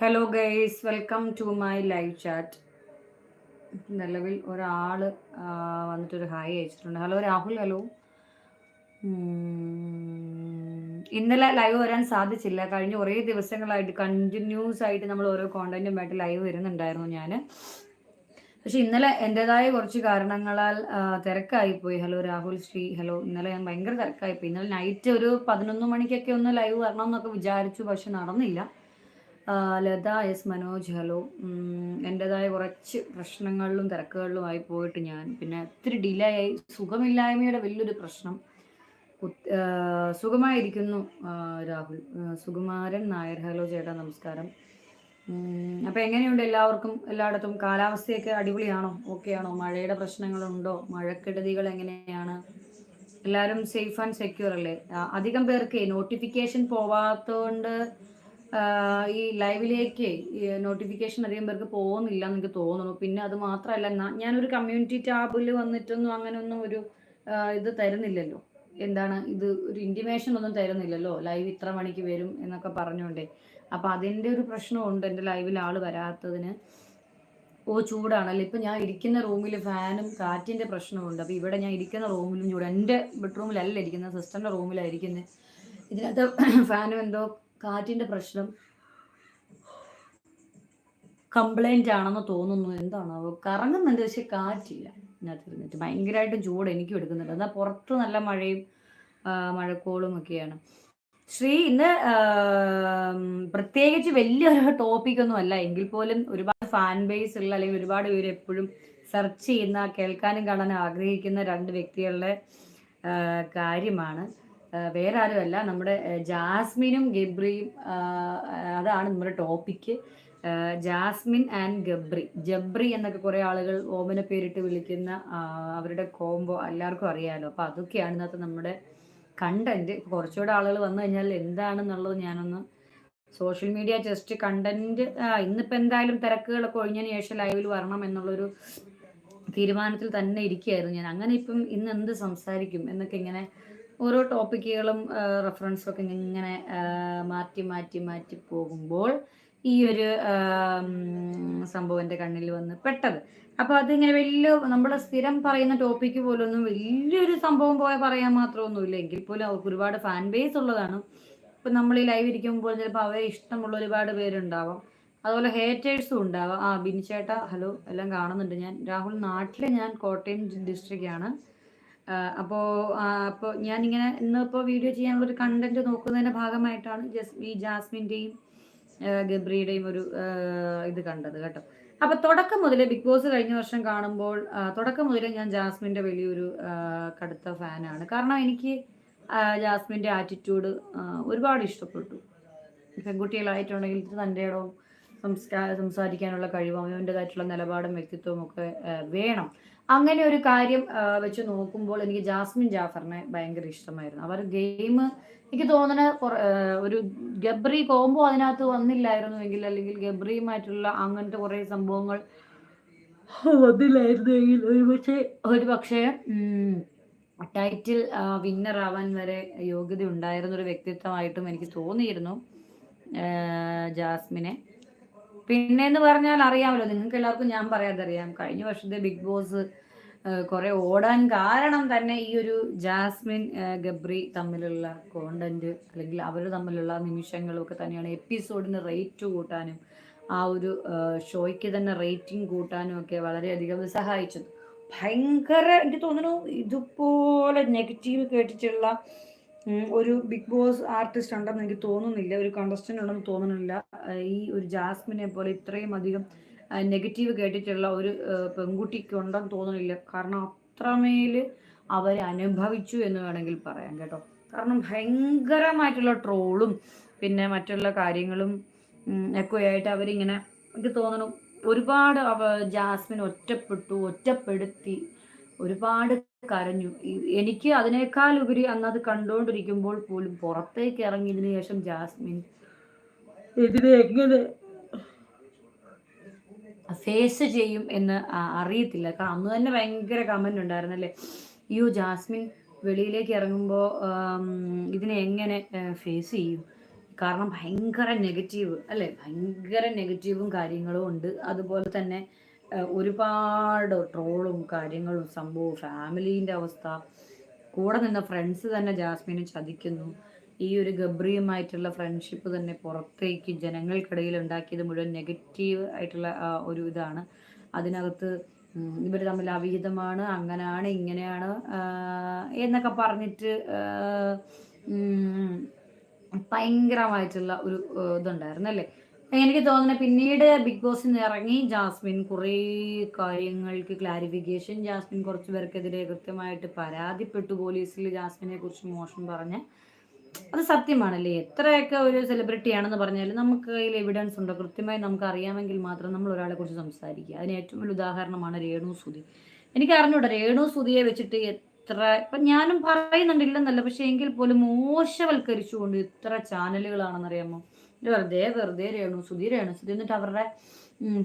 Hello guys welcome to my live chat നിലവിൽ ഒരാൾ വന്നിട്ടൊരു ഹായ് അയച്ചിട്ടുണ്ട്. ഹലോ രാഹുൽ. ഹലോ ഇന്നലെ ലൈവ് വരാൻ സാധിച്ചില്ല. കഴിഞ്ഞ കുറേ ദിവസങ്ങളായിട്ട് കണ്ടിന്യൂസ് ആയിട്ട് നമ്മൾ ഓരോ കോണ്ടന്റുമായിട്ട് ലൈവ് വരുന്നുണ്ടായിരുന്നു ഞാൻ പക്ഷെ ഇന്നലെ എന്റെതായ കുറച്ച് കാരണങ്ങളാൽ തിരക്കായിപ്പോയി ഹലോ രാഹുൽ ശ്രീ. ഹലോ ഇന്നലെ ഞാൻ ഭയങ്കര തിരക്കായിപ്പോയി ഇന്നലെ നൈറ്റ് ഒരു പതിനൊന്ന് മണിക്കൊക്കെ ഒന്ന് ലൈവ് വരണം എന്നൊക്കെ വിചാരിച്ചു. പക്ഷെ നടന്നില്ല. Latha S Manoj hello. എന്റെതായ കുറച്ച് പ്രശ്നങ്ങളിലും തിരക്കുകളിലുമായി പോയിട്ട് ഞാൻ. പിന്നെ ഒത്തിരി ഡിലേ ആയി സുഖമില്ലായ്മയുടെ വലിയൊരു പ്രശ്നം. സുഖമായിരിക്കുന്നു രാഹുൽ. സുകുമാരൻ നായർ. ഹലോ ചേട്ടാ നമസ്കാരം. അപ്പം എങ്ങനെയുണ്ട് എല്ലാവർക്കും? എല്ലായിടത്തും കാലാവസ്ഥയൊക്കെ അടിപൊളിയാണോ? ആണോ മഴയുടെ പ്രശ്നങ്ങളുണ്ടോ? മഴക്കെടുതികൾ എങ്ങനെയാണ്? എല്ലാവരും സേഫ് ആൻഡ് സെക്യൂർ അല്ലേ? അധികം പേർക്ക് നോട്ടിഫിക്കേഷൻ പോവാത്തതുകൊണ്ട് ഈ ലൈവിലേക്ക് നോട്ടിഫിക്കേഷൻ അധികം പേർക്ക് പോകുന്നില്ല എന്ന് എനിക്ക് തോന്നുന്നു. പിന്നെ അത് മാത്രമല്ല ഞാനൊരു കമ്മ്യൂണിറ്റി ടാബിൽ വന്നിട്ടൊന്നും അങ്ങനെയൊന്നും ഒരു ഇത് തരുന്നില്ലല്ലോ. എന്താണ് ഇത് ഒരു ഇന്റിമേഷൻ ഒന്നും തരുന്നില്ലല്ലോ. ലൈവ് ഇത്ര മണിക്ക് വരും എന്നൊക്കെ പറഞ്ഞുകൊണ്ടേ. അപ്പോൾ അതിന്റെ ഒരു പ്രശ്നമുണ്ട് എന്റെ ലൈവിൽ ആൾ വരാത്തതിന്. ഓ ചൂടാണല്ലോ. ഇപ്പം ഞാൻ ഇരിക്കുന്ന റൂമിൽ ഫാനും കാറ്റിന്റെ പ്രശ്നമുണ്ട്. അപ്പോൾ ഇവിടെ ഞാൻ ഇരിക്കുന്ന റൂമിലും ചൂട്. എന്റെ ബെഡ്റൂമിലല്ല ഇരിക്കുന്നത് സിസ്റ്ററിന്റെ റൂമിലായിരിക്കുന്നത് ഇതിനകത്ത് ഫാനും എന്തോ കാറ്റിന്റെ പ്രശ്നം കംപ്ലൈന്റ് ആണെന്ന് തോന്നുന്നു. എന്താണോ? കറങ്ങുന്നുണ്ട് പക്ഷെ കാറ്റില്ല. ഇതിനകത്ത് ഇരുന്നിട്ട് ഭയങ്കരമായിട്ട് ചൂട് എനിക്കും എടുക്കുന്നുണ്ട്. എന്നാൽ പുറത്ത് നല്ല മഴയും മഴക്കോളും ഒക്കെയാണ്. ശ്രീ ഇന്ന് പ്രത്യേകിച്ച് വലിയൊരു ടോപ്പിക്കൊന്നും അല്ല. എങ്കിൽ പോലും ഒരുപാട് ഫാൻ ബേസ് ഉള്ള അല്ലെങ്കിൽ ഒരുപാട് പേര് എപ്പോഴും സെർച്ച് ചെയ്യുന്ന കേൾക്കാനും കാണാനും ആഗ്രഹിക്കുന്ന രണ്ട് വ്യക്തികളുടെ കാര്യമാണ്. വേറെ ആരുമല്ല നമ്മുടെ ജാസ്മിനും ഗബ്രിയും അതാണ് നമ്മുടെ topic Jasmine and Gabri. Jabri എന്നൊക്കെ കുറേ ആളുകൾ ഓമന പേരിട്ട് വിളിക്കുന്ന അവരുടെ കോംബോ എല്ലാവർക്കും അറിയാമല്ലോ അപ്പോൾ അതൊക്കെയാണ് ഇന്നത്തെ നമ്മുടെ കണ്ടന്റ് കുറച്ചുകൂടെ ആളുകൾ വന്നു കഴിഞ്ഞാൽ എന്താണെന്നുള്ളത് ഞാനൊന്ന് സോഷ്യൽ മീഡിയ ജസ്റ്റ് കണ്ടന്റ് ഇന്നിപ്പോൾ എന്തായാലും തിരക്കുകളൊക്കെ ഒഴിഞ്ഞതിന് ശേഷം ലൈവിൽ വരണം എന്നുള്ളൊരു തീരുമാനത്തിൽ തന്നെ ഇരിക്കുകയായിരുന്നു ഞാൻ. അങ്ങനെ ഇപ്പം ഇന്ന് എന്ത് സംസാരിക്കും എന്നൊക്കെ ഇങ്ങനെ ഓരോ ടോപ്പിക്കുകളും റെഫറൻസും ഒക്കെ ഇങ്ങനെ മാറ്റി മാറ്റി മാറ്റി പോകുമ്പോൾ ഈ ഒരു സംഭവം എന്റെ കണ്ണിൽ വന്ന് പെട്ടത്. അപ്പോൾ അതിങ്ങനെ വലിയ നമ്മൾ സ്ഥിരം പറയുന്ന ടോപ്പിക്ക് പോലൊന്നും വലിയൊരു സംഭവം പോയ പറയാൻ മാത്രമൊന്നുമില്ല. എങ്കിൽ പോലും അവർക്ക് ഒരുപാട് ഫാൻ ബേസ് ഉള്ളതാണ്. ഇപ്പം നമ്മൾ ഈ ലൈവ് ഇരിക്കുമ്പോൾ ചിലപ്പോൾ അവരെ ഇഷ്ടമുള്ള ഒരുപാട് പേരുണ്ടാവാം. അതുപോലെ ഹേറ്റേഴ്സും ഉണ്ടാവാം. ആ ബിനിച്ചേട്ട ഹലോ എല്ലാം കാണുന്നുണ്ട്. ഞാൻ രാഹുൽ നാട്ടിലെ ഞാൻ കോട്ടയം ഡിസ്ട്രിക്റ്റ് ആണ് അപ്പോൾ അപ്പോൾ ഞാനിങ്ങനെ ഇന്നിപ്പോൾ വീഡിയോ ചെയ്യാനുള്ള ഒരു കണ്ടന്റ് നോക്കുന്നതിന്റെ ഭാഗമായിട്ടാണ് ജസ് ഈ ഗബ്രിയുടെയും ഒരു ഇത് കണ്ടത് കേട്ടോ. അപ്പൊ തുടക്കം മുതലേ ബിഗ് ബോസ് കഴിഞ്ഞ വർഷം കാണുമ്പോൾ തുടക്കം മുതലേ ഞാൻ ജാസ്മിന്റെ വലിയൊരു കടുത്ത ഫാനാണ്. കാരണം എനിക്ക് ജാസ്മിന്റെ ആറ്റിറ്റ്യൂഡ് ഒരുപാട് ഇഷ്ടപ്പെട്ടു. പെൺകുട്ടികളായിട്ടുണ്ടെങ്കിൽ തന്റെ ഇടവും സംസ്കാര സംസാരിക്കാനുള്ള കഴിവും അവന്റെതായിട്ടുള്ള നിലപാടും വ്യക്തിത്വവും ഒക്കെ വേണം. അങ്ങനെ ഒരു കാര്യം വെച്ച് നോക്കുമ്പോൾ എനിക്ക് ജാസ്മിൻ ജാഫറിനെ ഭയങ്കര ഇഷ്ടമായിരുന്നു. അവർ ഗെയിം എനിക്ക് തോന്നുന്ന ഒരു ഗബ്രി കോംബോ അതിനകത്ത് വന്നില്ലായിരുന്നുവെങ്കിൽ അല്ലെങ്കിൽ ഗബ്രിയുമായിട്ടുള്ള അങ്ങനത്തെ കുറേ സംഭവങ്ങൾ വന്നില്ലായിരുന്നെങ്കിൽ ഒരു പക്ഷേ ഒരു പക്ഷേ ടൈറ്റിൽ വിന്നർ ആവാൻ വരെ യോഗ്യത ഉണ്ടായിരുന്ന ഒരു വ്യക്തിത്വമായിട്ടും എനിക്ക് തോന്നിയിരുന്നു ജാസ്മിനെ. പിന്നെ എന്ന് പറഞ്ഞാൽ അറിയാമല്ലോ നിങ്ങൾക്ക് എല്ലാവർക്കും ഞാൻ പറയാതറിയാം കഴിഞ്ഞ വർഷത്തെ ബിഗ് ബോസ് കുറെ ഓടാൻ കാരണം തന്നെ ഈ ഒരു ജാസ്മിൻ ഗബ്രി തമ്മിലുള്ള കോണ്ടന്റ് അല്ലെങ്കിൽ അവർ തമ്മിലുള്ള നിമിഷങ്ങളും ഒക്കെ തന്നെയാണ് എപ്പിസോഡിന് റേറ്റ് കൂട്ടാനും ആ ഒരു ഷോയ്ക്ക് തന്നെ റേറ്റിംഗ് കൂട്ടാനും ഒക്കെ വളരെയധികം സഹായിച്ചത്. ഭയങ്കര എനിക്ക് തോന്നുന്നു ഇതുപോലെ നെഗറ്റീവ് കേട്ടിട്ടുള്ള ഒരു ബിഗ് ബോസ് ആർട്ടിസ്റ്റ് ഉണ്ടെന്ന് എനിക്ക് തോന്നുന്നില്ല ഒരു കണ്ടസ്റ്റന്റ് ഉണ്ടെന്ന് തോന്നുന്നില്ല. ഈ ഒരു ജാസ്മിനെ പോലെ ഇത്രയും അധികം നെഗറ്റീവ് കേട്ടിട്ടുള്ള ഒരു പെൺകുട്ടിക്ക് ഉണ്ടെന്ന് തോന്നുന്നില്ല. കാരണം അത്രമേൽ അവരെ അനുഭവിച്ചു എന്ന് വേണമെങ്കിൽ പറയാം കേട്ടോ. കാരണം ഭയങ്കരമായിട്ടുള്ള ട്രോളും പിന്നെ മറ്റുള്ള കാര്യങ്ങളും ഒക്കെ ആയിട്ട് അവരിങ്ങനെ എനിക്ക് തോന്നണം ഒരുപാട് ജാസ്മിൻ ഒറ്റപ്പെട്ടു ഒറ്റപ്പെടുത്തി ഒരുപാട് കരഞ്ഞു. എനിക്ക് അതിനേക്കാൾ ഉപരി അത് കണ്ടുകൊണ്ടിരിക്കുമ്പോൾ പോലും പുറത്തേക്ക് ഇറങ്ങിയതിനു ശേഷം ജാസ്മിൻ എങ്ങനെ ഫേസ് ചെയ്യും എന്ന് അറിയത്തില്ല. കാരണം അന്ന് തന്നെ ഭയങ്കര കമന്റ് ഉണ്ടായിരുന്നല്ലേ അയ്യോ ജാസ്മിൻ വെളിയിലേക്ക് ഇറങ്ങുമ്പോൾ ഇതിനെ എങ്ങനെ ഫേസ് ചെയ്യും? കാരണം ഭയങ്കര നെഗറ്റീവ് അല്ലേ? ഭയങ്കര നെഗറ്റീവും കാര്യങ്ങളും ഉണ്ട്. അതുപോലെ തന്നെ ഒരുപാട് ട്രോളും കാര്യങ്ങളും സംഭവവും. ഫാമിലീന്റെ അവസ്ഥ. കൂടെ നിന്ന ഫ്രണ്ട്സ് തന്നെ ജാസ്മിനെ ചതിക്കുന്നു. ഈ ഒരു ഗബ്രിയുമായിട്ടുള്ള ഫ്രണ്ട്ഷിപ്പ് തന്നെ പുറത്തേക്ക് ജനങ്ങൾക്കിടയിൽ ഉണ്ടാക്കിയത് മുഴുവൻ നെഗറ്റീവ് ആയിട്ടുള്ള ഒരു ഇതാണ്. അതിനകത്ത് ഇവർ തമ്മിൽ അവിഹിതമാണ് അങ്ങനെയാണ് ഇങ്ങനെയാണ് എന്നൊക്കെ പറഞ്ഞിട്ട് ഭയങ്കരമായിട്ടുള്ള ഒരു ഇതുണ്ടായിരുന്നു അല്ലേ? എനിക്ക് തോന്നുന്നത് പിന്നീട് ബിഗ് ബോസിൽ നിന്ന് ഇറങ്ങി ജാസ്മിൻ. കുറേ കാര്യങ്ങൾക്ക് ക്ലാരിഫിക്കേഷൻ ജാസ്മിൻ കുറച്ച് പേർക്കെതിരെ കൃത്യമായിട്ട് പരാതിപ്പെട്ടു പോലീസിൽ ജാസ്മിനെ കുറിച്ച് മോശം പറഞ്ഞ്. അത് സത്യമാണല്ലേ? എത്രയൊക്കെ ഒരു സെലിബ്രിറ്റി ആണെന്ന് പറഞ്ഞാലും നമുക്ക് കയ്യിൽ എവിഡൻസ് ഉണ്ടോ. കൃത്യമായി നമുക്ക് അറിയാമെങ്കിൽ മാത്രം നമ്മൾ ഒരാളെ കുറിച്ച് സംസാരിക്കുക. അതിന് ഏറ്റവും വലിയ ഉദാഹരണമാണ് രേണു സുധി. എനിക്ക് അറിഞ്ഞൂടാ രേണു സുധിയെ വെച്ചിട്ട് എത്ര ഇപ്പം ഞാനും പറയുന്നുണ്ടില്ലെന്നല്ല പക്ഷെ എങ്കിൽ പോലും മോശവൽക്കരിച്ചുകൊണ്ട് ഇത്ര ചാനലുകളാണെന്നറിയാമോ വെറുതെ വെറുതെ രേണു സുധി രേണു സുധി എന്നിട്ട് അവരുടെ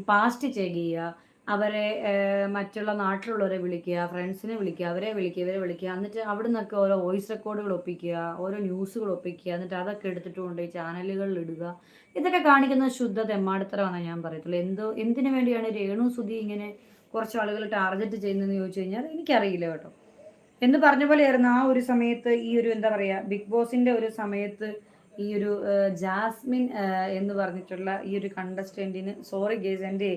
പാസ്റ്റ് ചെക്ക് ചെയ്യുക. അവരെ മറ്റുള്ള നാട്ടിലുള്ളവരെ വിളിക്കുക ഫ്രണ്ട്സിനെ വിളിക്കുക അവരെ വിളിക്കുക ഇവരെ വിളിക്കുക. എന്നിട്ട് അവിടെ നിന്നൊക്കെ ഓരോ വോയിസ് റെക്കോർഡുകൾ ഒപ്പിക്കുക ഓരോ ന്യൂസുകൾ ഒപ്പിക്കുക. എന്നിട്ട് അതൊക്കെ എടുത്തിട്ട് കൊണ്ടുപോയി ചാനലുകളിൽ ഇടുക. ഇതൊക്കെ കാണിക്കുന്ന ശുദ്ധ തെമ്മാടിത്തരമാണ് ഞാൻ പറയത്തുള്ളൂ. എന്തോ എന്തിനു വേണ്ടിയാണ് രേണു സുധി ഇങ്ങനെ കുറച്ച് ആളുകൾ ടാർഗറ്റ് ചെയ്യുന്നതെന്ന് ചോദിച്ചു കഴിഞ്ഞാൽ എനിക്കറിയില്ല കേട്ടോ. എന്ന് പറഞ്ഞ പോലെയായിരുന്നു ആ ഒരു സമയത്ത് ഈ ഒരു എന്താ പറയുക ബിഗ് ബോസിന്റെ ഒരു സമയത്ത് ഈ ഒരു ജാസ്മിൻ എന്ന് പറഞ്ഞിട്ടുള്ള ഈ ഒരു കണ്ടസ്റ്റന്റിന് സോറി ഗേസ് എന്റെ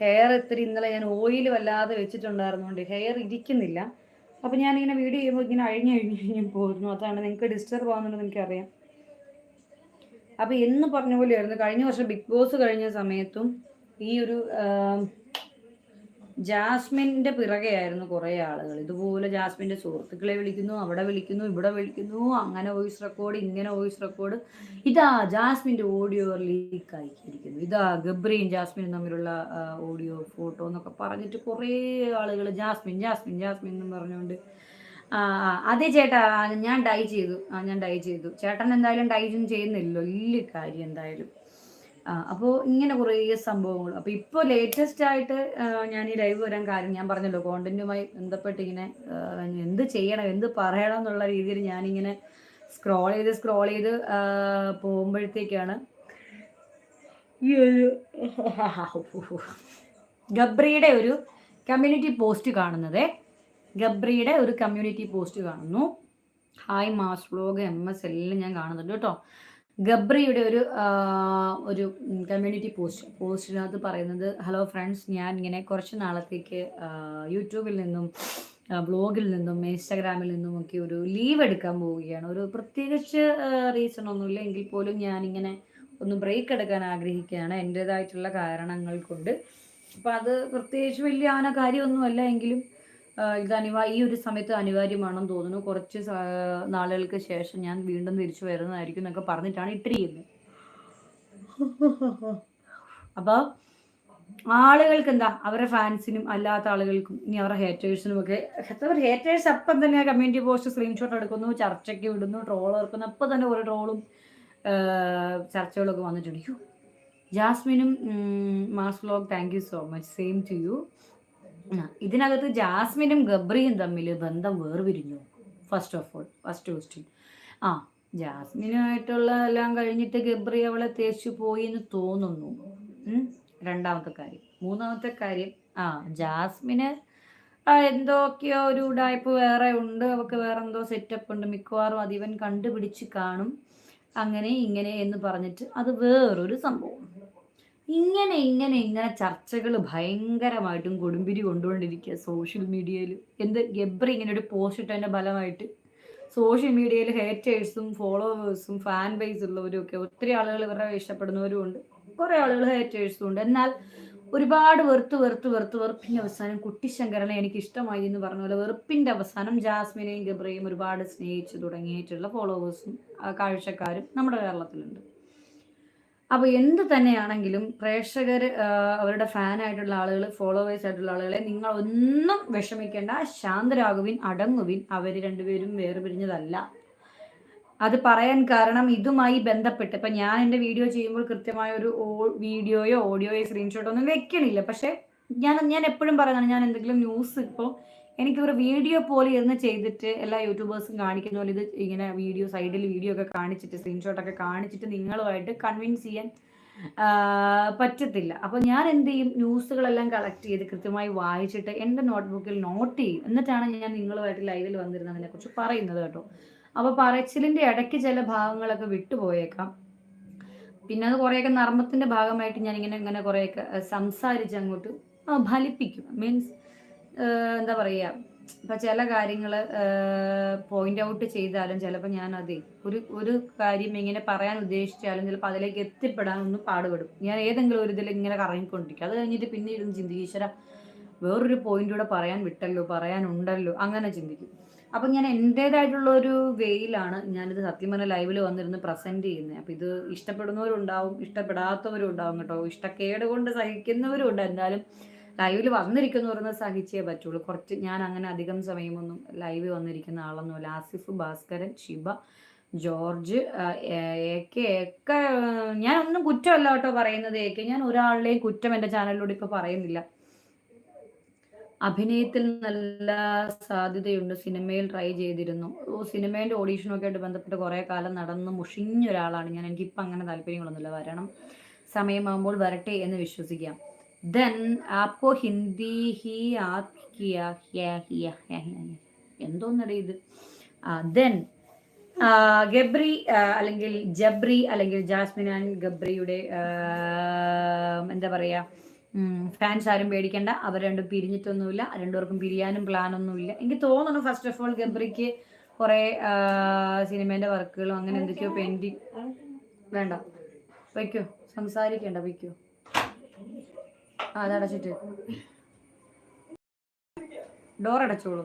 ഹെയർ ഇത്തിരി ഇന്നലെ ഞാൻ ഓയിൽ വല്ലാതെ വെച്ചിട്ടുണ്ടായിരുന്നുകൊണ്ട് ഹെയർ ഇരിക്കുന്നില്ല. അപ്പം ഞാനിങ്ങനെ വീഡിയോ ചെയ്യുമ്പോൾ ഇങ്ങനെ അഴിഞ്ഞ് അഴിഞ്ഞ് കഴിഞ്ഞ് പോയിരുന്നു അതാണ് നിങ്ങൾക്ക് ഡിസ്റ്റർബ് ആവുന്നുണ്ടെന്ന് എനിക്കറിയാം. അപ്പം എന്ന് പറഞ്ഞ പോലെയായിരുന്നു. കഴിഞ്ഞ വർഷം ബിഗ് ബോസ് കഴിഞ്ഞ സമയത്തും ഈ ഒരു ജാസ്മിന്റെ പിറകെയായിരുന്നു കുറേ ആളുകൾ. ഇതുപോലെ ജാസ്മിന്റെ സുഹൃത്തുക്കളെ വിളിക്കുന്നു അവിടെ വിളിക്കുന്നു ഇവിടെ വിളിക്കുന്നു അങ്ങനെ വോയിസ് റെക്കോർഡ് ഇങ്ങനെ വോയിസ് റെക്കോർഡ്. ഇതാ ജാസ്മിന്റെ ഓഡിയോ ലീക്ക് ആയിരിക്കുന്നു ഇതാ ഗബ്രിയും ജാസ്മിനും തമ്മിലുള്ള ഓഡിയോ ഫോട്ടോ എന്നൊക്കെ പറഞ്ഞിട്ട് കുറേ ആളുകൾ ജാസ്മിൻ ജാസ്മിൻ ജാസ്മിൻ എന്ന് പറഞ്ഞുകൊണ്ട് അതെ ചേട്ടാ ഞാൻ ഡൈ ചെയ്തു ഞാൻ ഡൈ ചെയ്തു. ചേട്ടൻ എന്തായാലും ഡൈ ചെയ്യുന്നില്ലല്ലോ വലിയ കാര്യം എന്തായാലും. അപ്പോൾ ഇങ്ങനെ കുറേ സംഭവങ്ങൾ. അപ്പോൾ ഇപ്പോൾ ലേറ്റസ്റ്റ് ആയിട്ട് ഞാൻ ഈ ലൈവ് വരാൻ കാര്യം ഞാൻ പറഞ്ഞല്ലോ കോണ്ടന്റുമായി ബന്ധപ്പെട്ട് ഇങ്ങനെ എന്ത് ചെയ്യണം എന്ത് പറയണം എന്നുള്ള രീതിയിൽ ഞാനിങ്ങനെ സ്ക്രോൾ ചെയ്ത് സ്ക്രോൾ ചെയ്ത് പോകുമ്പോഴത്തേക്കാണ് ഈ ഒരു ഗബ്രിയുടെ ഒരു കമ്മ്യൂണിറ്റി പോസ്റ്റ് കാണുന്നത്. ഗബ്രിയുടെ ഒരു കമ്മ്യൂണിറ്റി പോസ്റ്റ് കാണുന്നു. Hi mass vlog M S എല്ലാം ഞാൻ കാണുന്നുണ്ട് കേട്ടോ. ഗബ്രിയുടെ ഒരു ഒരു കമ്മ്യൂണിറ്റി പോസ്റ്റ് പോസ്റ്റിനകത്ത് പറയുന്നത് ഹലോ ഫ്രണ്ട്സ് ഞാൻ ഇങ്ങനെ കുറച്ച് നാളത്തേക്ക് യൂട്യൂബിൽ നിന്നും ബ്ലോഗിൽ നിന്നും ഇൻസ്റ്റാഗ്രാമിൽ നിന്നും ഒക്കെ ഒരു ലീവ് എടുക്കാൻ പോവുകയാണ്. ഒരു പ്രത്യേകിച്ച് റീസൺ ഒന്നുമില്ല. എങ്കിൽ പോലും ഞാനിങ്ങനെ ഒന്ന് ബ്രേക്ക് എടുക്കാൻ ആഗ്രഹിക്കുകയാണ്. എന്റേതായിട്ടുള്ള കാരണങ്ങൾ കൊണ്ട്. അപ്പം അത് പ്രത്യേകിച്ച് വലിയ ആന കാര്യമൊന്നുമല്ല എങ്കിലും ഇത് അനിവാ ഈ ഒരു സമയത്ത് അനിവാര്യമാണെന്ന് തോന്നുന്നു. കുറച്ച് നാളുകൾക്ക് ശേഷം ഞാൻ വീണ്ടും തിരിച്ചു വരുന്നതായിരിക്കും എന്നൊക്കെ പറഞ്ഞിട്ടാണ് ഇട്ടിരിക്കുന്നത്. അപ്പോൾ ആളുകൾക്ക് എന്താ അവരുടെ ഫാൻസിനും അല്ലാത്ത ആളുകൾക്കും ഇനി അവരുടെ ഹേറ്റേഴ്സിനും ഒക്കെ ഹേറ്റേഴ്സ് അപ്പം തന്നെ കമ്മ്യൂണിറ്റി പോസ്റ്റ് സ്ക്രീൻഷോട്ട് എടുക്കുന്നു ചർച്ചയ്ക്ക് വിടുന്നു ട്രോൾ ഇറക്കുന്നു അപ്പം തന്നെ ഒരു ട്രോളും ചർച്ചകളൊക്കെ വന്നിട്ടുണ്ട്. ജാസ്മിനും mass vlog thank you so much same to you ഇതിനകത്ത് ജാസ്മിനും ഗബ്രിയും തമ്മിൽ ബന്ധം വേർപിരിഞ്ഞു. First of all first question ആ ജാസ്മിനുമായിട്ടുള്ള എല്ലാം കഴിഞ്ഞിട്ട് ഗബ്രി അവളെ തേച്ചു പോയി എന്ന് തോന്നുന്നു. രണ്ടാമത്തെ കാര്യം. മൂന്നാമത്തെ കാര്യം ആ ജാസ്മിന് എന്തൊക്കെയോ ഒരു ഉടായ്പ് വേറെ ഉണ്ട്. അവൾക്ക് വേറെ എന്തോ സെറ്റപ്പ് ഉണ്ട്. മിക്കവാറും അതിവൻ കണ്ടുപിടിച്ച് കാണും. അങ്ങനെ ഇങ്ങനെ എന്ന് പറഞ്ഞിട്ട് അത് വേറൊരു സംഭവം. ഇങ്ങനെ ഇങ്ങനെ ഇങ്ങനെ ചർച്ചകൾ ഭയങ്കരമായിട്ടും കൊടുമ്പിരി കൊണ്ടുകൊണ്ടിരിക്കുക സോഷ്യൽ മീഡിയയിൽ എന്ത് ഗബ്ര ഇങ്ങനെ ഒരു പോസ്റ്റ് ഇട്ടതിന്റെ ഫലമായിട്ട്. സോഷ്യൽ മീഡിയയിൽ ഹേറ്റേഴ്സും ഫോളോവേഴ്സും ഫാൻ ബേസ് ഉള്ളവരും ഒക്കെ ഒത്തിരി ആളുകൾ ഇവരുടെ ഇഷ്ടപ്പെടുന്നവരും ഉണ്ട്. കുറേ ആളുകൾ ഹേറ്റേഴ്സും ഉണ്ട്. എന്നാൽ ഒരുപാട് വെറുത്ത് വെറുത്ത് വെറുത്ത് വെറുപ്പിന്റെ അവസാനം കുട്ടിശങ്കരനെ എനിക്ക് ഇഷ്ടമായി എന്ന് പറഞ്ഞ പോലെ വെറുപ്പിന്റെ അവസാനം ജാസ്മിനെയും ഗബ്രയും ഒരുപാട് സ്നേഹിച്ചു തുടങ്ങിയിട്ടുള്ള ഫോളോവേഴ്സും കാഴ്ചക്കാരും നമ്മുടെ കേരളത്തിലുണ്ട്. അപ്പോൾ എന്ത് തന്നെയാണെങ്കിലും പ്രേക്ഷകർ അവരുടെ ഫാനായിട്ടുള്ള ആളുകൾ ഫോളോവേഴ്സ് ആയിട്ടുള്ള ആളുകളെ നിങ്ങൾ ഒന്നും വിഷമിക്കേണ്ട. ശാന്തരാകുവിൻ അടങ്ങുവിൻ. അവർ രണ്ടുപേരും വേർപിരിഞ്ഞതല്ല. അത് പറയാൻ കാരണം ഇതുമായി ബന്ധപ്പെട്ട് ഇപ്പം ഞാൻ എന്റെ വീഡിയോ ചെയ്യുമ്പോൾ കൃത്യമായ ഒരു വീഡിയോയോ ഓഡിയോയോ സ്ക്രീൻഷോട്ടോ ഒന്നും വെക്കണില്ല. പക്ഷേ ഞാൻ ഞാൻ എപ്പോഴും പറയുന്നതാണ് ഞാൻ എന്തെങ്കിലും ന്യൂസ് ഇപ്പോൾ എനിക്കൊരു വീഡിയോ പോലെ ഇരുന്ന് ചെയ്തിട്ട് എല്ലാ യൂട്യൂബേഴ്സും കാണിക്കുന്ന പോലെ ഇത് ഇങ്ങനെ വീഡിയോ സൈഡിൽ വീഡിയോ ഒക്കെ കാണിച്ചിട്ട് സ്ക്രീൻഷോട്ട് ഒക്കെ കാണിച്ചിട്ട് നിങ്ങളുമായിട്ട് കൺവിൻസ് ചെയ്യാൻ പറ്റത്തില്ല. അപ്പോൾ ഞാൻ എന്ത് ചെയ്യും? ന്യൂസുകളെല്ലാം കളക്ട് ചെയ്ത് കൃത്യമായി വായിച്ചിട്ട് എന്റെ നോട്ട്ബുക്കിൽ നോട്ട് ചെയ്യും. എന്നിട്ടാണ് ഞാൻ നിങ്ങളുമായിട്ട് ലൈവിൽ വന്നിരുന്നതിനെ കുറിച്ച് പറയുന്നത് കേട്ടോ. അപ്പോൾ പറച്ചിലിന്റെ ഇടയ്ക്ക് ചില ഭാഗങ്ങളൊക്കെ വിട്ടുപോയേക്കാം. പിന്നെ അത് കുറേയൊക്കെ നർമ്മത്തിന്റെ ഭാഗമായിട്ട് ഞാൻ ഇങ്ങനെ കുറേയൊക്കെ സംസാരിച്ച് അങ്ങോട്ട് ഫലിപ്പിക്കും. മീൻസ് എന്താ പറയുക ഇപ്പം ചില കാര്യങ്ങൾ പോയിന്റ് ഔട്ട് ചെയ്താലും ചിലപ്പോൾ ഞാൻ അതെ ഒരു ഒരു കാര്യം ഇങ്ങനെ പറയാൻ ഉദ്ദേശിച്ചാലും ചിലപ്പോൾ അതിലേക്ക് എത്തിപ്പെടാൻ ഒന്ന് പാടുപെടും. ഞാൻ ഏതെങ്കിലും ഒരു ഇതിൽ ഇങ്ങനെ കറങ്ങിക്കൊണ്ടിരിക്കും. അത് കഴിഞ്ഞിട്ട് പിന്നെ ഇരുന്ന് ചിന്തിക്കും ഈശ്വര വേറൊരു പോയിന്റൂടെ പറയാൻ വിട്ടല്ലോ പറയാനുണ്ടല്ലോ അങ്ങനെ ചിന്തിക്കും. അപ്പം ഞാൻ എന്റേതായിട്ടുള്ള ഒരു വേയിലാണ് ഞാനിത് സത്യം പറഞ്ഞ ലൈവിൽ വന്നിരുന്ന് പ്രസന്റ് ചെയ്യുന്നത് അപ്പം ഇത് ഇഷ്ടപ്പെടുന്നവരുണ്ടാവും ഇഷ്ടപ്പെടാത്തവരും ഉണ്ടാവും കേട്ടോ. ഇഷ്ടക്കേട് കൊണ്ട് സഹിക്കുന്നവരും ഉണ്ട് എന്തായാലും ലൈവിൽ വന്നിരിക്കുന്നു പറഞ്ഞാൽ സഹിച്ചേ പറ്റുള്ളൂ. കുറച്ച് ഞാൻ അങ്ങനെ അധികം സമയമൊന്നും ലൈവിൽ വന്നിരിക്കുന്ന ആളൊന്നുമില്ല. ആസിഫ് ഭാസ്കരൻ ശിവ ജോർജ് ഏക്കെ ഒക്കെ ഞാൻ ഒന്നും കുറ്റമല്ല കേട്ടോ പറയുന്നത്. ഏക്കെ ഞാൻ ഒരാളുടെയും കുറ്റം എന്റെ ചാനലിലൂടെ ഇപ്പോൾ പറയുന്നില്ല. അഭിനയത്തിൽ നല്ല സാധ്യതയുണ്ട്. സിനിമയിൽ ട്രൈ ചെയ്തിരുന്നു. ഓ സിനിമേന്റെ ഓഡീഷനൊക്കെ ആയിട്ട് ബന്ധപ്പെട്ട് കുറേ കാലം നടന്ന് മുഷിഞ്ഞ ഒരാളാണ് ഞാൻ. എനിക്കിപ്പോൾ അങ്ങനെ താല്പര്യങ്ങളൊന്നുമില്ല. വരണം. സമയമാകുമ്പോൾ വരട്ടെ എന്ന് വിശ്വസിക്കാം. ദെൻ ആപ്കോ ഹിന്ദി ഹി എന്തോന്നടി ഇത്? ദെൻ ഗബ്രി അല്ലെങ്കിൽ ജബ്രി അല്ലെങ്കിൽ ജാസ്മിൻ ആൻഡ് ഗബ്രിയുടെ എന്താ പറയുക ഫാൻസ് ആരും പേടിക്കേണ്ട. അവർ രണ്ടും പിരിഞ്ഞിട്ടൊന്നുമില്ല. രണ്ടുപേർക്കും പിരിയാനും പ്ലാനൊന്നുമില്ല. എനിക്ക് തോന്നുന്നു ഫസ്റ്റ് ഓഫ് ഓൾ ഗബ്രിക്ക് കുറേ സിനിമേന്റെ വർക്കുകളും അങ്ങനെ എന്തൊക്കെയോ പെയിന്റിങ് വേണ്ട. വയ്ക്കോ. സംസാരിക്കേണ്ട വയ്ക്കോ. അതടച്ചിട്ട് ഡോർ അടച്ചോളൂ.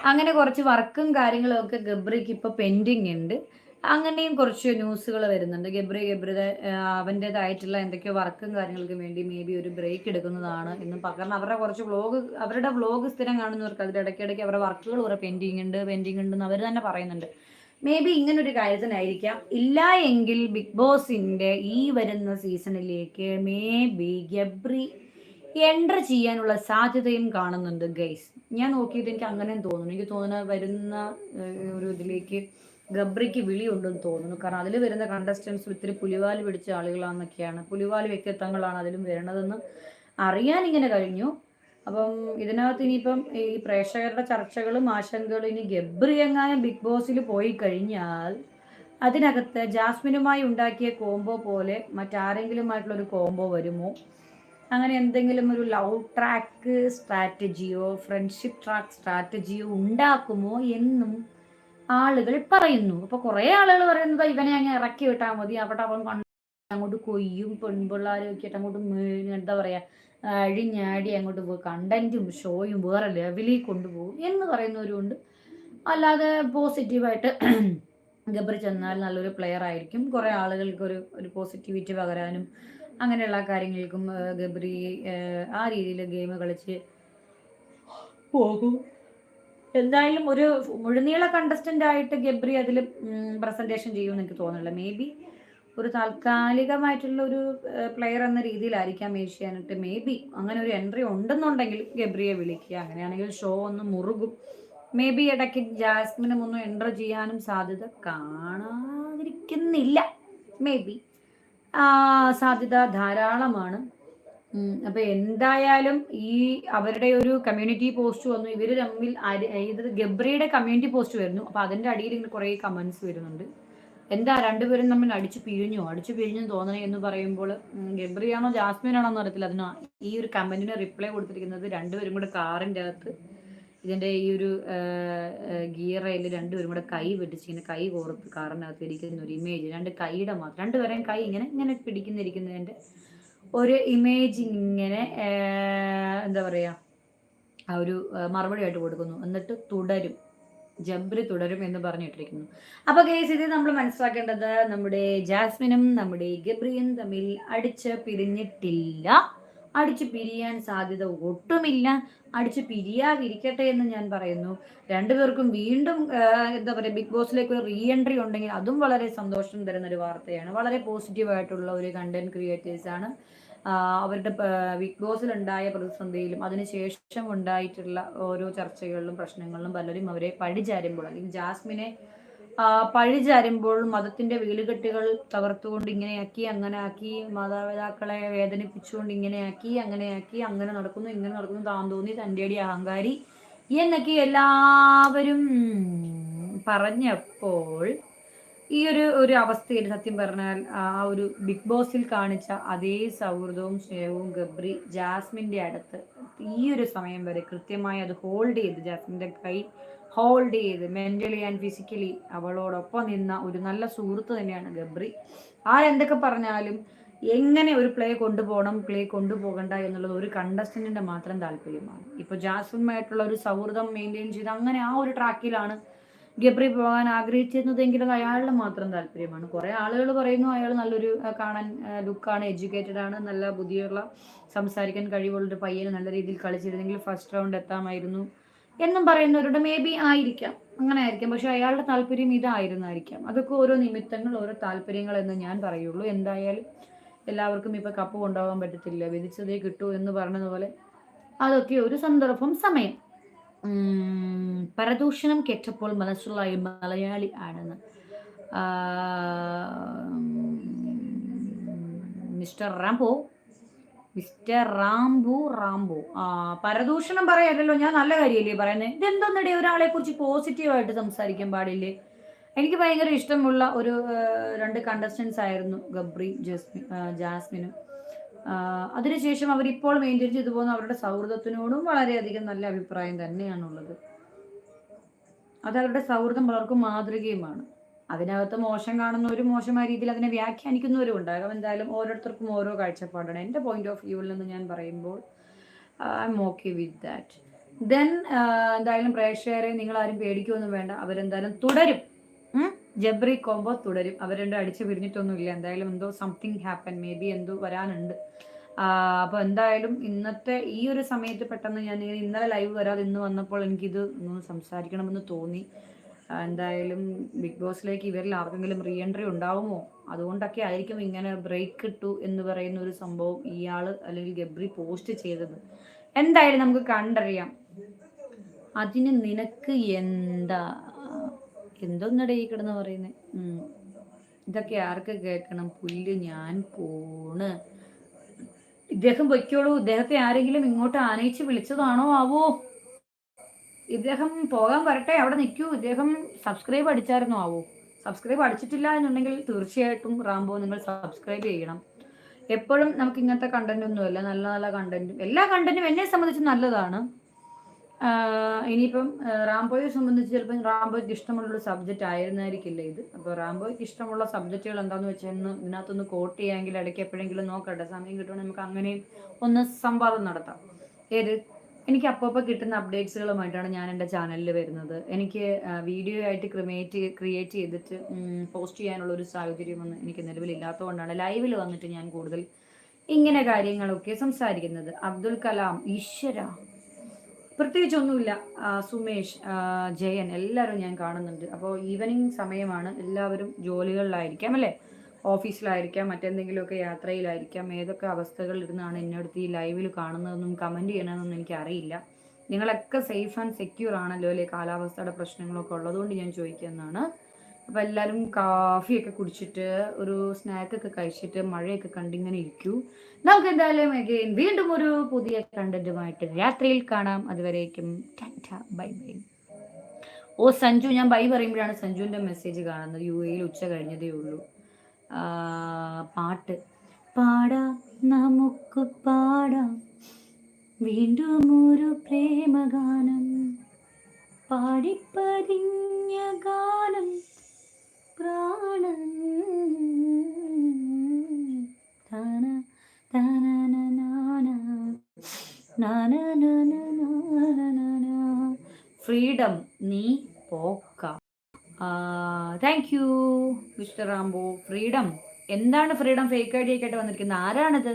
അങ്ങനെ കുറച്ച് വർക്കും കാര്യങ്ങളും ഒക്കെ ഗബ്രിക്ക് ഇപ്പൊ പെൻഡിങ് ഉണ്ട്. അങ്ങനെയും കുറച്ച് ന്യൂസുകൾ വരുന്നുണ്ട്. ഗബ്രി ഗബ്രി അവന്റെതായിട്ടുള്ള എന്തൊക്കെയോ വർക്കും കാര്യങ്ങൾക്കും വേണ്ടി മേ ബി ഒരു ബ്രേക്ക് എടുക്കുന്നതാണ് എന്ന് കാരണം അവരുടെ കുറച്ച് വ്ലോഗ് അവരുടെ വ്ലോഗ് സ്ഥിരം കാണുന്നവർക്ക് അതിന്റെ ഇടയ്ക്കിടയ്ക്ക് അവരുടെ വർക്കുകൾ കുറെ പെൻഡിങ് ഉണ്ട് പെൻഡിങ് ഉണ്ടെന്ന് അവർ തന്നെ പറയുന്നുണ്ട്. മേ ബി ഇങ്ങനൊരു കാര്യത്തിനായിരിക്കാം. ഇല്ല എങ്കിൽ ബിഗ് ബോസിന്റെ ഈ വരുന്ന സീസണിലേക്ക് മേ ബി ഗബ്രി എന്റർ ചെയ്യാനുള്ള സാധ്യതയും കാണുന്നുണ്ട് ഗൈസ് ഞാൻ നോക്കിയിട്ട് എനിക്ക് അങ്ങനെയും തോന്നുന്നു. എനിക്ക് തോന്നുന്നു വരുന്ന ഒരു ഇതിലേക്ക് ഗബ്രിക്ക് വിളിയുണ്ടെന്ന് തോന്നുന്നു. കാരണം അതിൽ വരുന്ന കണ്ടസ്റ്റൻസ് ഇത്തിരി പുലിവാൽ പിടിച്ച ആളുകളാണെന്നൊക്കെയാണ് പുലിവാൽ വ്യക്തിത്വങ്ങളാണ് അതിലും വരുന്നതെന്ന് അറിയാൻ ഇങ്ങനെ കഴിഞ്ഞു. അപ്പം ഇതിനകത്ത് ഇനിയിപ്പം ഈ പ്രേക്ഷകരുടെ ചർച്ചകളും ആശങ്കകളും ഇനി ഗബ്രി എങ്ങാനും ബിഗ് ബോസിൽ പോയി കഴിഞ്ഞാൽ അതിനകത്ത് ജാസ്മിനുമായി ഉണ്ടാക്കിയ കോംബോ പോലെ മറ്റാരെങ്കിലുമായിട്ടുള്ള ഒരു കോംബോ വരുമോ? അങ്ങനെ എന്തെങ്കിലും ഒരു ലവ് ട്രാക്ക് സ്ട്രാറ്റജിയോ ഫ്രണ്ട്ഷിപ്പ് ട്രാക്ക് സ്ട്രാറ്റജിയോ ഉണ്ടാക്കുമോ എന്നും ആളുകൾ പറയുന്നു. അപ്പൊ കുറെ ആളുകൾ പറയുന്നത് ഇവനെ അങ്ങ് ഇറക്കി വിട്ടാൽ മതി. അവിടെ അവൻ അങ്ങോട്ട് കൊയ്യും പെൺപിള്ളാരും ഒക്കെ അങ്ങോട്ട് എന്താ പറയാ അഴിഞ്ഞാടി അങ്ങോട്ട് പോകും കണ്ടന്റും ഷോയും വേറെ ലെവലിൽ കൊണ്ടുപോകും എന്ന് പറയുന്നവരുണ്ട് അല്ലാതെ പോസിറ്റീവായിട്ട് ഗബ്രി ചെന്നാൽ നല്ലൊരു പ്ലെയർ ആയിരിക്കും. കുറേ ആളുകൾക്ക് ഒരു ഒരു പോസിറ്റിവിറ്റി പകരാനും അങ്ങനെയുള്ള കാര്യങ്ങൾക്കും ഗബ്രി ആ രീതിയിൽ ഗെയിം കളിച്ച് പോകും. എന്തായാലും ഒരു മുഴുനീള കണ്ടസ്റ്റന്റ് ആയിട്ട് ഗബ്രി അതിൽ പ്രസന്റേഷൻ ചെയ്യുമെന്ന് എനിക്ക് തോന്നുന്നില്ല. മേ ബി ഒരു താൽക്കാലികമായിട്ടുള്ള ഒരു പ്ലെയർ എന്ന രീതിയിലായിരിക്കാം ഏഷ്യാനെറ്റ്. മേ ബി അങ്ങനെ ഒരു എൻട്രി ഉണ്ടെന്നുണ്ടെങ്കിൽ ഗബ്രിയെ വിളിക്കുക. അങ്ങനെയാണെങ്കിൽ ഷോ ഒന്ന് മുറുകും. മേ ബി ഇടയ്ക്ക് ജാസ്മിനും ഒന്നും എൻട്രി ചെയ്യാനും സാധ്യത കാണാതിരിക്കുന്നില്ല. മേ ബി സാധ്യത ധാരാളമാണ്. അപ്പൊ എന്തായാലും ഈ അവരുടെ ഒരു കമ്മ്യൂണിറ്റി പോസ്റ്റ് വന്നു. ഇവർ തമ്മിൽ ഗബ്രിയുടെ കമ്മ്യൂണിറ്റി പോസ്റ്റ് വരുന്നു. അപ്പൊ അതിന്റെ അടിയിൽ ഇങ്ങനെ കുറെ കമന്റ്സ് വരുന്നുണ്ട്. എന്താ രണ്ടുപേരും തമ്മിൽ അടിച്ചു പിഴിഞ്ഞു അടിച്ചു പിഴിഞ്ഞു തോന്നണേ എന്ന് പറയുമ്പോൾ ഗബ്രിയാണോ ജാസ്മിൻ ആണോ എന്ന് അറിയത്തില്ല. അതിന് ഈ ഒരു കമന്റിന് റിപ്ലൈ കൊടുത്തിരിക്കുന്നത് രണ്ടുപേരും കൂടെ കാറിന്റെ അകത്ത് ഇതിന്റെ ഈ ഒരു ഗിയർ ഗിയറയിൽ രണ്ടുപേരും കൂടെ കൈ വെട്ടിച്ചിങ്ങനെ കൈ കോർത്ത് കാറിനകത്ത് ഇരിക്കുന്ന ഒരു ഇമേജ് രണ്ട് കൈയുടെ മാത്രം രണ്ടുപേരെയും കൈ ഇങ്ങനെ ഇങ്ങനെ പിടിക്കുന്നിരിക്കുന്നതിന്റെ ഒരു ഇമേജ് ഇങ്ങനെ എന്താ പറയുക ആ ഒരു മറുപടി ആയിട്ട് കൊടുക്കുന്നു. എന്നിട്ട് തുടരും. ജബ്രി തുടരും എന്ന് പറഞ്ഞിട്ടിരിക്കുന്നു. അപ്പൊ കേസ് ഇത് നമ്മൾ മനസ്സിലാക്കേണ്ടത് നമ്മുടെ ജാസ്മിനും നമ്മുടെ ഗബ്രിയും തമ്മിൽ അടിച്ച് പിരിഞ്ഞിട്ടില്ല. അടിച്ച് പിരിയാൻ സാധ്യത ഒട്ടുമില്ല. അടിച്ച് പിരിയാതിരിക്കട്ടെ എന്ന് ഞാൻ പറയുന്നു. രണ്ടുപേർക്കും വീണ്ടും എന്താ പറയുക ബിഗ് ബോസിലേക്ക് ഒരു റീ എൻട്രി ഉണ്ടെങ്കിൽ അതും വളരെ സന്തോഷം തരുന്ന ഒരു വാർത്തയാണ്. വളരെ പോസിറ്റീവ് ആയിട്ടുള്ള ഒരു കണ്ടന്റ് ക്രിയേറ്റേഴ്സ് ആണ്. അവരുടെ ബിഗ് ബോസിലുണ്ടായ പ്രതിസന്ധിയിലും അതിനുശേഷം ഉണ്ടായിട്ടുള്ള ഓരോ ചർച്ചകളിലും പ്രശ്നങ്ങളിലും പലരും അവരെ പഴിചാരുമ്പോൾ അല്ലെങ്കിൽ ജാസ്മിനെ പഴിചാരുമ്പോൾ മതത്തിന്റെ വീലുകെട്ടുകൾ തകർത്തുകൊണ്ട് ഇങ്ങനെയാക്കി അങ്ങനെ ആക്കി മാതാപിതാക്കളെ വേദനിപ്പിച്ചുകൊണ്ട് ഇങ്ങനെയാക്കി അങ്ങനെയാക്കി അങ്ങനെ നടക്കുന്നു ഇങ്ങനെ നടക്കുന്നു താൻ തോന്നി തന്റെ അടി അഹങ്കാരി എന്നൊക്കെ എല്ലാവരും പറഞ്ഞപ്പോൾ ഈ ഒരു ഒരു അവസ്ഥയിൽ സത്യം പറഞ്ഞാൽ ആ ഒരു ബിഗ് ബോസിൽ കാണിച്ച അതേ സൗഹൃദവും സ്നേഹവും ഗബ്രി ജാസ്മിന്റെ അടുത്ത് ഈ ഒരു സമയം വരെ കൃത്യമായി അത് ഹോൾഡ് ചെയ്ത് ജാസ്മിന്റെ കൈ ഹോൾഡ് ചെയ്ത് മെന്റലി ആൻഡ് ഫിസിക്കലി അവളോടൊപ്പം നിന്ന ഒരു നല്ല സുഹൃത്ത് തന്നെയാണ് ഗബ്രി. ആരെന്തൊക്കെ പറഞ്ഞാലും എങ്ങനെ ഒരു പ്ലേ കൊണ്ടുപോകണം പ്ലേ കൊണ്ടുപോകണ്ട എന്നുള്ളത് ഒരു കണ്ടസ്റ്റന്റിന്റെ മാത്രം താല്പര്യമാണ്. ഇപ്പൊ ജാസ്മിനുമായിട്ടുള്ള ഒരു സൗഹൃദം മെയിന്റെയിൻ ചെയ്ത് അങ്ങനെ ആ ഒരു ട്രാക്കിലാണ് ഗബ്രി പോകാൻ ആഗ്രഹിച്ചിരുന്നതെങ്കിലും അയാളുടെ മാത്രം താല്പര്യമാണ്. കുറെ ആളുകൾ പറയുന്നു അയാൾ നല്ലൊരു കാണാൻ ലുക്കാണ് എഡ്യൂക്കേറ്റഡ് ആണ് നല്ല ബുദ്ധിയുള്ള സംസാരിക്കാൻ കഴിവുള്ള ഒരു പയ്യന് നല്ല രീതിയിൽ കളിച്ചിരുന്നെങ്കിൽ ഫസ്റ്റ് റൗണ്ട് എത്താമായിരുന്നു എന്നും പറയുന്നവരുടെ മേ ബി ആയിരിക്കാം. അങ്ങനെ ആയിരിക്കാം. പക്ഷെ അയാളുടെ താല്പര്യം ഇതായിരുന്നായിരിക്കാം. അതൊക്കെ ഓരോ നിമിത്തങ്ങൾ ഓരോ താല്പര്യങ്ങൾ എന്ന് ഞാൻ പറയുള്ളൂ. എന്തായാലും എല്ലാവർക്കും ഇപ്പൊ കപ്പ് കൊണ്ടുപോകാൻ പറ്റത്തില്ല. വിധിച്ചതേ കിട്ടൂ എന്ന് പറഞ്ഞതുപോലെ അതൊക്കെ ഒരു സന്ദർഭം സമയം. പരദൂഷണം കേട്ടപ്പോൾ മനസ്സുള്ള മലയാളി ആണെന്ന്. Mister Rambo? Mister Rambu Rambu. ആ പരദൂഷണം പറയല്ലോ ഞാൻ നല്ല കാര്യമല്ലേ പറയുന്നത്? ഇതെന്തൊന്നിടെ ഒരാളെ കുറിച്ച് പോസിറ്റീവായിട്ട് സംസാരിക്കാൻ പാടില്ലേ? എനിക്ക് ഭയങ്കര ഇഷ്ടമുള്ള ഒരു രണ്ട് കണ്ടസ്റ്റൻസ് ആയിരുന്നു ഗബ്രി ജസ്മിൻ ജാസ്മിനും. അതിനുശേഷം ഇപ്പോൾ മെയിന്റെയിൻ ചെയ്തു പോകുന്ന അവരുടെ സൗഹൃദത്തിനോടും വളരെയധികം നല്ല അഭിപ്രായം തന്നെയാണുള്ളത്. അത് അവരുടെ സൗഹൃദം പലർക്കും മാതൃകയുമാണ്. അതിനകത്ത് മോശം കാണുന്നവരും മോശമായ രീതിയിൽ അതിനെ വ്യാഖ്യാനിക്കുന്നവരും ഉണ്ടാകും എന്തായാലും ഓരോരുത്തർക്കും ഓരോ കാഴ്ചപ്പാടാണ്. എന്റെ പോയിന്റ് ഓഫ് വ്യൂവിൽ നിന്ന് ഞാൻ പറയുമ്പോൾ I'm okay with that then എന്തായാലും പ്രേക്ഷകരെ നിങ്ങൾ ആരും പേടിക്കുമൊന്നും വേണ്ട. അവരെന്തായാലും തുടരും. ജബ്രി കോംബോ തുടരും. അവർ രണ്ടും അടിച്ചു പിരിഞ്ഞിട്ടൊന്നുമില്ല. എന്തായാലും എന്തോ സംതിങ് ഹാപ്പൻ മേ ബി എന്തോ വരാനുണ്ട്. അപ്പോൾ എന്തായാലും ഇന്നത്തെ ഈ ഒരു സമയത്ത് പെട്ടെന്ന് ഞാൻ ഇന്നലെ ലൈവ് വരാതെ ഇന്ന് വന്നപ്പോൾ എനിക്കിത് ഒന്ന് സംസാരിക്കണമെന്ന് തോന്നി. എന്തായാലും ബിഗ് ബോസിലേക്ക് ഇവരിൽ ആർക്കെങ്കിലും റീ എൻട്രി ഉണ്ടാവുമോ? അതുകൊണ്ടൊക്കെ ആയിരിക്കും ഇങ്ങനെ ബ്രേക്ക് കിട്ടു എന്ന് പറയുന്ന ഒരു സംഭവം ഇയാൾ അല്ലെങ്കിൽ ഗബ്രി പോസ്റ്റ് ചെയ്തത്. എന്തായാലും നമുക്ക് കണ്ടറിയാം. അതിന് നിനക്ക് എന്താ എന്തോന്നട ഈ കിടന്ന് പറയുന്നത് ഇതൊക്കെ ആർക്ക് കേൾക്കണം? പുല്ല് ഞാൻ പോണ്. ഇദ്ദേഹം പൊയ്ക്കോളൂ. ഇദ്ദേഹത്തെ ആരെങ്കിലും ഇങ്ങോട്ട് ആനയിച്ച് വിളിച്ചതാണോ ആവോ? ഇദ്ദേഹം പോകാൻ വരട്ടെ. അവിടെ നിൽക്കൂ ഇദ്ദേഹം സബ്സ്ക്രൈബ് അടിച്ചായിരുന്നു ആവോ? സബ്സ്ക്രൈബ് അടിച്ചിട്ടില്ല എന്നുണ്ടെങ്കിൽ തീർച്ചയായിട്ടും റാംബോ നിങ്ങൾ സബ്സ്ക്രൈബ് ചെയ്യണം. എപ്പോഴും നമുക്ക് ഇങ്ങനത്തെ കണ്ടന്റ് ഒന്നുമല്ല. നല്ല നല്ല കണ്ടന്റും എല്ലാ കണ്ടന്റും എന്നെ സംബന്ധിച്ച് നല്ലതാണ്. ഇനിയിപ്പം റാംബോയെ സംബന്ധിച്ച് ചിലപ്പോൾ റാംബോയ്ക്ക് ഇഷ്ടമുള്ളൊരു സബ്ജക്റ്റ് ആയിരുന്നായിരിക്കില്ല ഇത്? അപ്പോൾ റാംബോയ്ക്ക് ഇഷ്ടമുള്ള സബ്ജക്റ്റുകൾ എന്താണെന്ന് വെച്ചാൽ ഇതിനകത്തൊന്ന് കോട്ട് ചെയ്യാമെങ്കിൽ ഇടയ്ക്ക് എപ്പോഴെങ്കിലും നോക്കട്ടെ. സമയം കിട്ടുവാണെങ്കിൽ നമുക്ക് അങ്ങനെയും ഒന്ന് സംവാദം നടത്താം. ഏത്? എനിക്ക് അപ്പോൾ കിട്ടുന്ന അപ്ഡേറ്റ്സുകളുമായിട്ടാണ് ഞാൻ എന്റെ ചാനലിൽ വരുന്നത്. എനിക്ക് വീഡിയോ ആയിട്ട് ക്രിമേറ്റ് ക്രിയേറ്റ് ചെയ്തിട്ട് പോസ്റ്റ് ചെയ്യാനുള്ള ഒരു സാഹചര്യമൊന്നും എനിക്ക് നിലവിലില്ലാത്തതുകൊണ്ടാണ് ലൈവിൽ വന്നിട്ട് ഞാൻ കൂടുതൽ ഇങ്ങനെ കാര്യങ്ങളൊക്കെ സംസാരിക്കുന്നത്. അബ്ദുൽ കലാം ഈശ്വര. പ്രത്യേകിച്ചൊന്നുമില്ല. സുമേഷ് ജയൻ എല്ലാവരും ഞാൻ കാണുന്നുണ്ട്. അപ്പോൾ ഈവനിങ് സമയമാണ്. എല്ലാവരും ജോലികളിലായിരിക്കാം അല്ലേ? ഓഫീസിലായിരിക്കാം മറ്റെന്തെങ്കിലുമൊക്കെ യാത്രയിലായിരിക്കാം. ഏതൊക്കെ അവസ്ഥകളിൽ ഇരുന്നാണ് എന്നടുത്ത് ഈ ലൈവിൽ കാണുന്നതെന്നും കമന്റ് ചെയ്യണമെന്നൊന്നും എനിക്കറിയില്ല. നിങ്ങളൊക്കെ സേഫ് ആൻഡ് സെക്യൂർ ആണല്ലോ അല്ലേ? കാലാവസ്ഥയുടെ പ്രശ്നങ്ങളൊക്കെ ഉള്ളതുകൊണ്ട് ഞാൻ ചോദിക്കുന്നതാണ്. അപ്പോൾ എല്ലാവരും കാഫിയൊക്കെ കുടിച്ചിട്ട് ഒരു സ്നാക്കൊക്കെ കഴിച്ചിട്ട് മഴയൊക്കെ കണ്ടിങ്ങനെ ഇരിക്കൂ. നമുക്ക് എന്തായാലും അഗെയിൻ വീണ്ടും ഒരു പുതിയ കണ്ടന്റുമായിട്ട് രാത്രിയിൽ കാണാം. അതുവരേക്കും ബൈ ബൈ. ഓ സഞ്ജു ഞാൻ ബൈ പറയുമ്പോഴാണ് സഞ്ജുവിന്റെ മെസ്സേജ് കാണുന്നത്. യു എയിൽ ഉച്ച കഴിഞ്ഞതേ ഉള്ളൂ. പാട്ട്. പാടാ നമുക്ക് പാടാം. വീണ്ടും ഒരു പ്രേമഗാനം. പാടിപ്പതിഞ്ഞ ഗാനം. പ്രാണൻ ഫ്രീഡം നീ പോക്ക thank you mister Rambo freedom എന്താണ് ഫ്രീഡം ഫേക്ക് ഐ ആയിട്ട് വന്നിരിക്കുന്നത് ആരാണിത്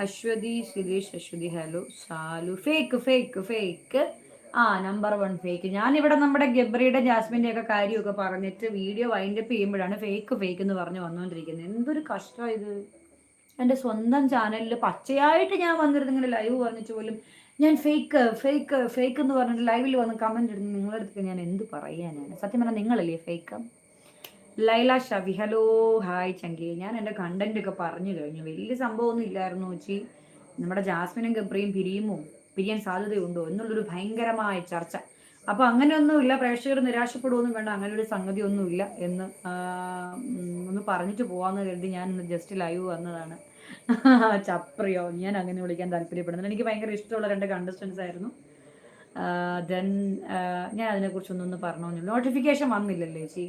Aswathy Suresh Aswathy hello Salu fake fake fake ആ നമ്പർ വൺ ഫേക്ക് ഞാൻ ഇവിടെ നമ്മുടെ ഗബ്രിയുടെ ജാസ്മിന്റെ ഒക്കെ കാര്യമൊക്കെ പറഞ്ഞിട്ട് വീഡിയോ വൈൻഡപ്പ് ചെയ്യുമ്പോഴാണ് ഫേക്ക് ഫേക്ക് എന്ന് പറഞ്ഞ് വന്നുകൊണ്ടിരിക്കുന്നത് എന്തൊരു കഷ്ടം ഇത്. എന്റെ സ്വന്തം ചാനലിൽ പച്ചയായിട്ട് ഞാൻ വന്നിരുന്നു ഇങ്ങനെ ലൈവ് പറഞ്ഞിട്ട് പോലും ഞാൻ ഫേക്ക് ഫേക്ക് ഫേക്ക് എന്ന് പറഞ്ഞിട്ട് ലൈവിൽ വന്ന് കമന്റ് ഇടുന്നു നിങ്ങളുടെ അടുത്ത് ഞാൻ എന്ത് പറയാനാണ്? സത്യം പറഞ്ഞാൽ നിങ്ങളല്ലേ fake Laila Shavi hello hi ചങ്കി. ഞാൻ എന്റെ കണ്ടന്റ് ഒക്കെ പറഞ്ഞു കഴിഞ്ഞു. വലിയ സംഭവമൊന്നും ഇല്ലായിരുന്നു ചേച്ചി. നമ്മുടെ ജാസ്മിനും ഗബ്രിയും പിരിയുമോ? പിരിയാൻ സാധ്യതയുണ്ടോ എന്നുള്ളൊരു ഭയങ്കരമായ ചർച്ച. അപ്പൊ അങ്ങനെയൊന്നുമില്ല. പ്രേക്ഷകർ നിരാശപ്പെടുകയൊന്നും വേണ്ട. അങ്ങനെ ഒരു സംഗതി ഒന്നുമില്ല എന്ന് ഒന്ന് പറഞ്ഞിട്ട് പോവാന്ന് കരുതി ഞാൻ ജസ്റ്റ് ലൈവ് വന്നതാണ്. ചപ്രിയോ ഞാൻ അങ്ങനെ വിളിക്കാൻ താല്പര്യപ്പെടുന്നത് എനിക്ക് ഭയങ്കര ഇഷ്ടമുള്ള രണ്ട് കണ്ടസ്റ്റൻസ് ആയിരുന്നു. ദെൻ ഞാൻ അതിനെക്കുറിച്ച് ഒന്നൊന്ന് പറഞ്ഞു നോട്ടിഫിക്കേഷൻ വന്നില്ലല്ലേ ചേച്ചി.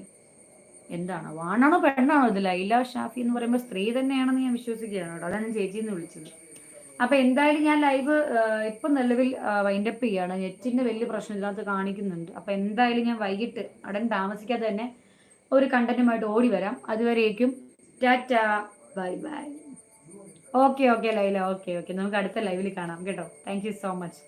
എന്താണ്? വാണാണോ പെണ്ണാണോ ഇത് ലൈല ഷാഫി എന്ന് പറയുമ്പോൾ സ്ത്രീ തന്നെയാണെന്ന് ഞാൻ വിശ്വസിക്കുകയാണ് കേട്ടോ. അതാണ് ചേച്ചിന്ന് വിളിച്ചത്. അപ്പൊ എന്തായാലും ഞാൻ ലൈവ് ഇപ്പൊ നിലവിൽ വൈൻഡപ്പ് ചെയ്യാണ്. നെറ്റിന്റെ വലിയ പ്രശ്നം ഇതിനകത്ത് കാണിക്കുന്നുണ്ട്. അപ്പൊ എന്തായാലും ഞാൻ വൈകിട്ട് അടൻ താമസിക്കാതെ തന്നെ ഒരു കണ്ടന്റുമായിട്ട് ഓടി വരാം. അതുവരേക്കും tata. Bye bye. Okay okay Laila. Okay okay. നമുക്ക് അടുത്ത ലൈവിൽ കാണാം കേട്ടോ. Thank so much